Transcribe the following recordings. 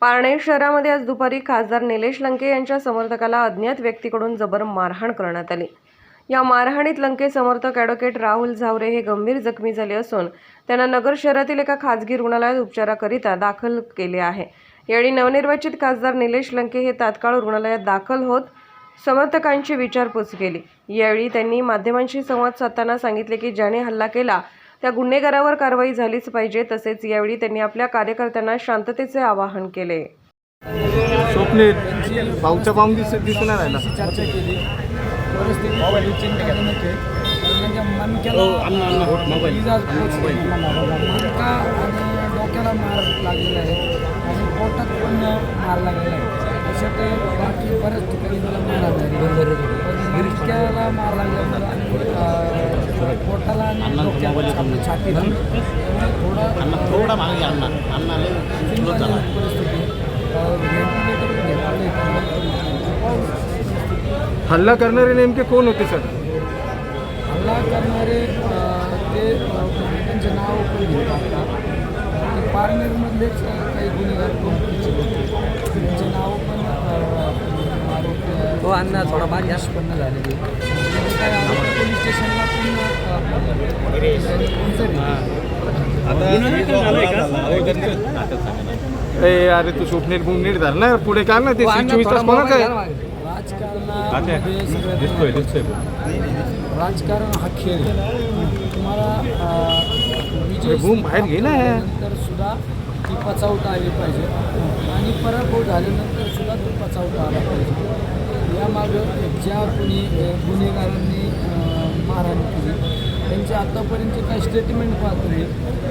पारणे शहरामध्ये आज दुपारी खासदार निलेश लंके यांच्या समर्थकाला अज्ञात व्यक्तीकडून जबर मारहाण करण्यात आली. या मारहाणीत लंके समर्थक ॲडव्होकेट राहुल झावरे हे गंभीर जखमी झाले असून त्यांना नगर शहरातील एका खाजगी रुग्णालयात उपचाराकरिता दाखल केले आहे. यावेळी नवनिर्वाचित खासदार निलेश लंके हे तात्काळ रुग्णालयात दाखल होत समर्थकांची विचारपूस केली. यावेळी त्यांनी माध्यमांशी संवाद साधताना सांगितले की ज्याने हल्ला केला त्या गुन्हेगारावर कारवाई झालीच पाहिजे तसेच यावेळी त्यांनी आपल्या कार्यकर्त्यांना शांततेचे आवाहन केले. दिस चर्चा डोक्याला मार लागलेला आहे. आणि पोटात पण मार लागलेला आहे. तसं ते बाकी बऱ्याच ठिकाणी मला मार लागला मार लागल्यामुळे आणि अं, पोटाला आणि डोक्याला आपल्या छातीला त्यामुळे थोडं थोडा मागे अण्णा. अण्णाला स्लो झाला. हल्ला करणारे नेमके कोण होते सर? हल्ला करणारे ते त्यांचे नाव पण पारनेरमधलेच काही गुन्हेगार त्यांचे नाव पण. हो अण्णा थोडा बाहेर या. निष्पन्न झालेले काय स्टेशनला. ए अरे तू भाऊ नीट धर ना. पुढे काय ना ते चोवीस तास कोणा काय? सगळ्यात राजकारण हा खेळ. तुम्हाला भूम बाहेर घे ना. नंतर सुद्धा ती पचावता आली पाहिजे. आणि पराभव झाल्यानंतर सुद्धा ती पचावता आला पाहिजे. यामागं ज्या कोणी गुन्हेगारांनी त्यांचे आत्तापर्यंतचे काय स्टेटमेंट पाहत नाही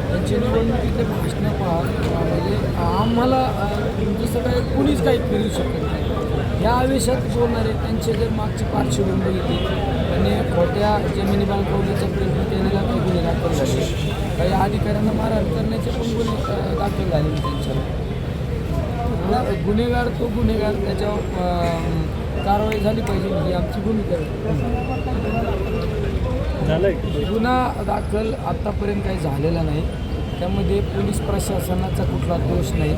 त्यांचे निवडणुकीचे भाषणं पहा म्हणजे आम्हाला अं, जसं काय कुणीच काही फिरू शकत नाही. या आवेशात बोलणारे त्यांचे जर मागची पार्श्वभूमी येते आणि खोट्या जमिनी बांधवण्याचा प्रयत्न केलेला काही गुन्हे दाखल झाले काही अधिकाऱ्यांना मारहाण करण्याचे पण गुन्हे दाखल झाले त्यांच्यावर. गुन्हेगार तो गुन्हेगार त्याच्यावर कारवाई झाली पाहिजे ही आमची भूमिका आहे. गुन्हा दाखल आत्तापर्यंत काही झालेला नाही. त्यामध्ये पोलीस प्रशासनाचा कुठला दोष नाही.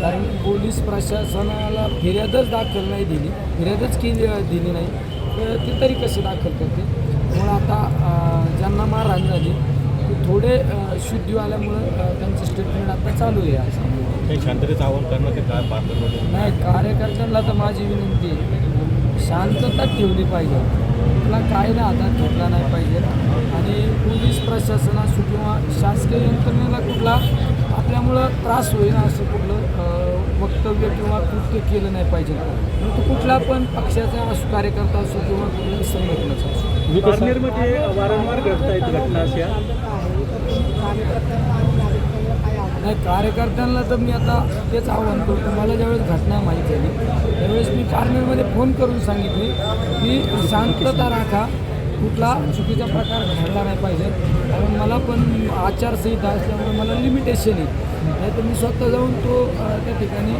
कारण पोलीस प्रशासनाला फिर्यादच दाखल नाही दिली. फिर्यादच केली दिली नाही. तर ते तरी कसे दाखल करते? म्हणून आता ज्यांना मारहाण झाली ते थोडे शुद्धी आल्यामुळं त्यांचं स्टेटमेंट आता चालू आहे असं काही शांततेचं आव्हान करण्यात येत काय नाही कार्यकर्त्यांना तर माझी विनंती आहे. शांतता ठेवली पाहिजे. कुठला कायदा हातात घेतला नाही पाहिजे. आणि पोलीस प्रशासनासो किंवा शासकीय यंत्रणेला कुठला आपल्यामुळं त्रास होईल असं कुठलं वक्तव्य किंवा कृत्य केलं नाही पाहिजे. परंतु कुठला पण पक्षाचा असो कार्यकर्ता असो किंवा कुठल्या संघटनाचा असो. वारंवार घडत आहेत घटना अशा. नाही कार्यकर्त्यांना तर मी आता तेच आव्हान करतो. मला ज्यावेळेस घटना माहीत झाली त्यावेळेस मी पार्लरमध्ये फोन करून सांगितले की शांतता राखा. कुठला चुकीचा प्रकार घडला नाही पाहिजे. कारण मला पण आचारसंहिता असल्यामुळे मला लिमिटेशन आहे. नाही तर मी स्वतः जाऊन तो त्या ठिकाणी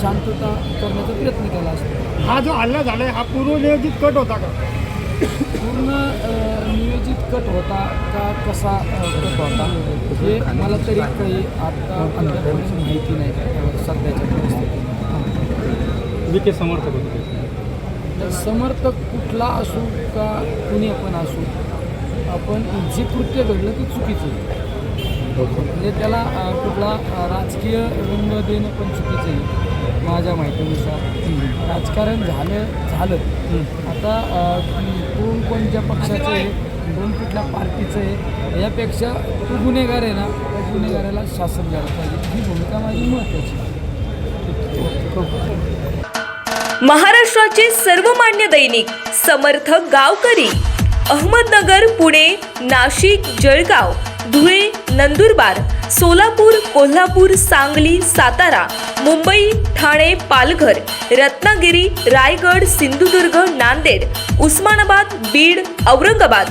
शांतता करण्याचा प्रयत्न केला असतो. हा जो हल्ला झालाय हा पूर्वनियोजित कट होता का? पूर्ण अं, नियोजित कट होता का कसा कट होता हे मला तरी काही आता अद्यापर्यंत माहिती नाही सध्याच्या परिस्थितीत. विखे समर्थक होते तर समर्थक कुठला असू का कुणी पण असू आपण जे कृत्य घडलं ते चुकीचं आहे. म्हणजे त्याला कुठला राजकीय रंग देणं पण चुकीचं आहे माझ्या माहितीनुसार. राजकारण झालं झालं. आता कोण कोणत्या पक्षाचं कोण कुठल्या पार्टीचं आहे. यापेक्षा तो गुन्हेगार आहे ना त्या गुन्हेगाराला शासन द्यायला पाहिजे. ही भूमिका माझी महत्त्वाची महाराष्ट्राचे सर्वमान्य दैनिक समर्थ गावकरी अहमदनगर पुणे नाशिक जळगाव धुळे नंदुरबार सोलापूर कोल्हापूर सांगली सातारा मुंबई ठाणे पालघर रत्नागिरी रायगड सिंधुदुर्ग नांदेड उस्मानाबाद बीड औरंगाबाद